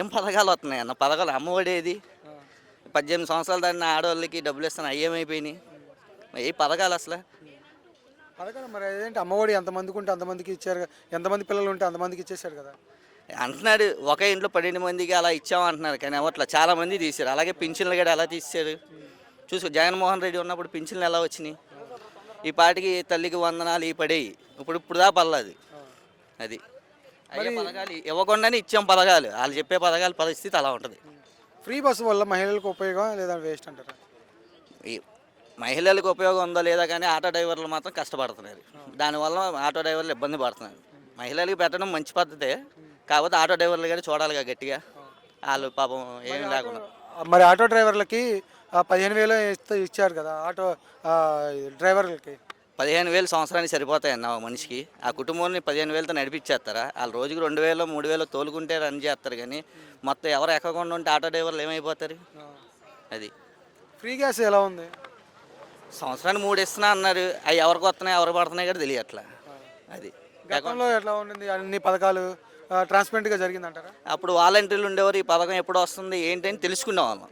ఏం పథకాలు వస్తున్నాయి అన్న? పథకాలు అమ్మఒడి ఏది పద్దెనిమిది సంవత్సరాలు దాటిన ఆడవాళ్ళకి డబ్బులు ఇస్తాను అయ్యేమైపోయినాయి ఏ పథకాలు అసలు? పథకాలు మరి అదేంటి? అమ్మఒడి ఎంతమందికి ఉంటే అంతమందికి ఇచ్చారు. ఎంతమంది పిల్లలు ఉంటే అంతమందికి ఇచ్చేసారు కదా. అంటున్నాడు ఒక ఇంట్లో పన్నెండు మందికి అలా ఇచ్చామంటున్నారు. కానీ అట్లా చాలా మంది తీశారు. అలాగే పింఛన్లు కూడా ఎలా తీశారు? చూసుకో జగన్మోహన్ రెడ్డి ఉన్నప్పుడు పింఛన్లు ఎలా వచ్చినాయి? ఈ పాటికి తల్లికి వందనాలు ఈ పడేవి ఇప్పుడు ఇప్పుడు దా పర్లేదు. అది. అయ్యే పథకాలు ఇవ్వకుండానే ఇచ్చాం పథకాలు. వాళ్ళు చెప్పే పథకాల పరిస్థితి అలా ఉంటుంది. ఫ్రీ బస్సు వల్ల మహిళలకు ఉపయోగం లేదా వేస్ట్ అంటారా? ఈ మహిళలకు ఉపయోగం ఉందో లేదా కానీ ఆటో డ్రైవర్లు మాత్రం కష్టపడుతున్నారు. దానివల్ల ఆటో డ్రైవర్లు ఇబ్బంది పడుతున్నారు. మహిళలకు పెట్టడం మంచి పద్ధతే కాకపోతే ఆటో డ్రైవర్లు కానీ చూడాలిగా గట్టిగా. వాళ్ళు పాపం ఏం లేకుండా. మరి ఆటో డ్రైవర్లకి పదిహేను వేలు ఇస్తే- ఇచ్చారు కదా ఆటో డ్రైవర్లకి. పదిహేను వేలు సంవత్సరానికి సరిపోతాయన్న మనిషికి. ఆ కుటుంబాన్ని పదిహేను వేలతో నడిపించేస్తారా? వాళ్ళు రోజుకి రెండు వేలు మూడు వేలు తోలుకుంటే రన్ చేస్తారు కానీ మొత్తం ఎవరు ఎక్కకుండా ఉంటే ఆటో డ్రైవర్లు ఏమైపోతారు? అది. ఫ్రీ గ్యాస్ ఎలా ఉంది? సంవత్సరానికి మూడు ఇస్తున్నా అన్నారు. అవి ఎవరికి వస్తున్నాయి ఎవరు పడుతున్నాయి కూడా తెలియట్లా. అది. గతంలో ఎట్లా ఉండింది? అన్ని పథకాలు ట్రాన్స్పరెంట్గా జరిగిందంటారా? అప్పుడు వాలంటీర్లు ఉండేవారు. ఈ పథకం ఎప్పుడు వస్తుంది ఏంటి అని తెలుసుకునే వాళ్ళం